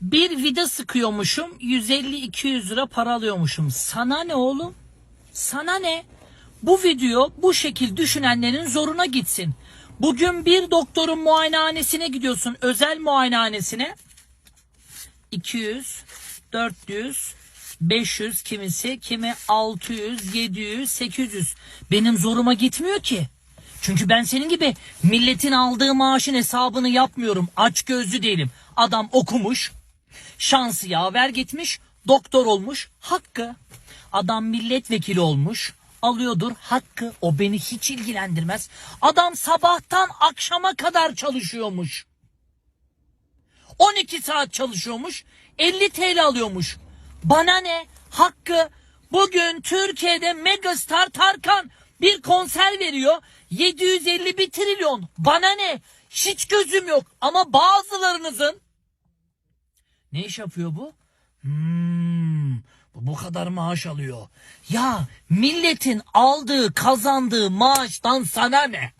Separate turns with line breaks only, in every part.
Bir vida sıkıyormuşum 150-200 lira para alıyormuşum. Sana ne oğlum? Sana ne? Bu video bu şekil düşünenlerin zoruna gitsin. Bugün bir doktorun muayenehanesine gidiyorsun. Özel muayenehanesine. 200, 400, 500 kimisi, kimi 600, 700, 800. Benim zoruma gitmiyor ki. Çünkü ben senin gibi milletin aldığı maaşın hesabını yapmıyorum. Aç gözlü değilim. Adam okumuş, şansı yaver gitmiş, doktor olmuş, hakkı. Adam milletvekili olmuş, alıyordur hakkı. O beni hiç ilgilendirmez. Adam sabahtan akşama kadar çalışıyormuş. 12 saat çalışıyormuş. 50 TL alıyormuş. Bana ne? Hakkı. Bugün Türkiye'de megastar Tarkan bir konser veriyor. 751 trilyon. Bana ne? Hiç gözüm yok. Ama bazılarınızın ne iş yapıyor bu? Hmm, bu bu kadar maaş alıyor. Ya milletin aldığı kazandığı maaştan sana ne?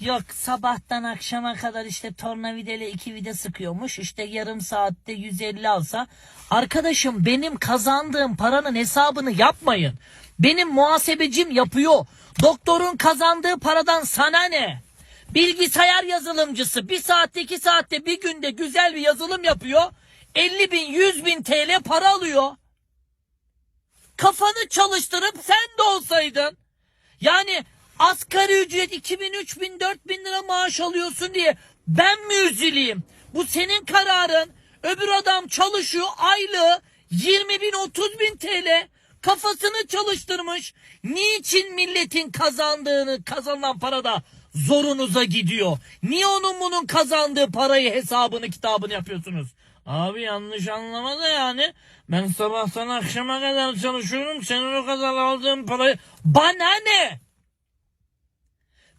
Yok sabahtan akşama kadar işte tornavidayla iki vida sıkıyormuş. İşte yarım saatte 150 alsa. Arkadaşım benim kazandığım paranın hesabını yapmayın. Benim muhasebecim yapıyor. Doktorun kazandığı paradan sana ne? Bilgisayar yazılımcısı bir saatte iki saatte bir günde güzel bir yazılım yapıyor. 50 bin 100 bin TL para alıyor. Kafanı çalıştırıp sen de olsaydın. Yani asgari ücret 2000, 3000, 4000 lira maaş alıyorsun diye ben mi üzüleyim? Bu senin kararın. Öbür adam çalışıyor aylığı 20 bin 30 bin TL. Kafasını çalıştırmış. Niçin milletin kazandığını kazanılan parada zorunuza gidiyor? Niye onun bunun kazandığı parayı hesabını kitabını yapıyorsunuz? Abi yanlış anlama da yani. Ben sabahtan akşama kadar çalışıyorum. Senin o kadar aldığın parayı... Bana ne?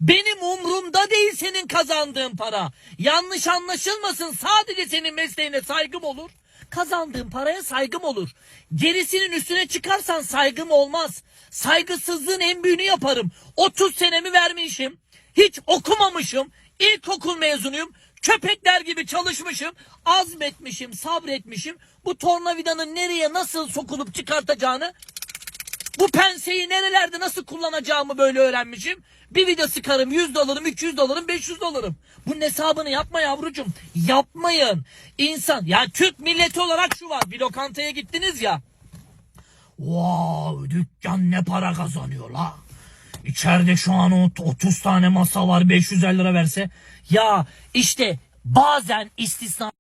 Benim umrumda değil senin kazandığın para. Yanlış anlaşılmasın. Sadece senin mesleğine saygım olur. Kazandığın paraya saygım olur. Gerisinin üstüne çıkarsan saygım olmaz. Saygısızlığın en büyüğünü yaparım. 30 senemi vermişim. Hiç okumamışım. İlkokul mezunuyum. Köpekler gibi çalışmışım. Azmetmişim, sabretmişim. Bu tornavidanın nereye nasıl sokulup çıkartacağını bu penseyi nerelerde nasıl kullanacağımı böyle öğrenmişim. Bir video sıkarım 100 dolarım, 200 dolarım, 500 dolarım. Bunun hesabını yapma yavrucuğum. Yapmayın. İnsan, ya Türk milleti olarak şu var. Bir lokantaya gittiniz ya. Wow, dükkan ne para kazanıyor la. İçeride şu an o 30 tane masa var 550 lira verse. Ya işte bazen istisna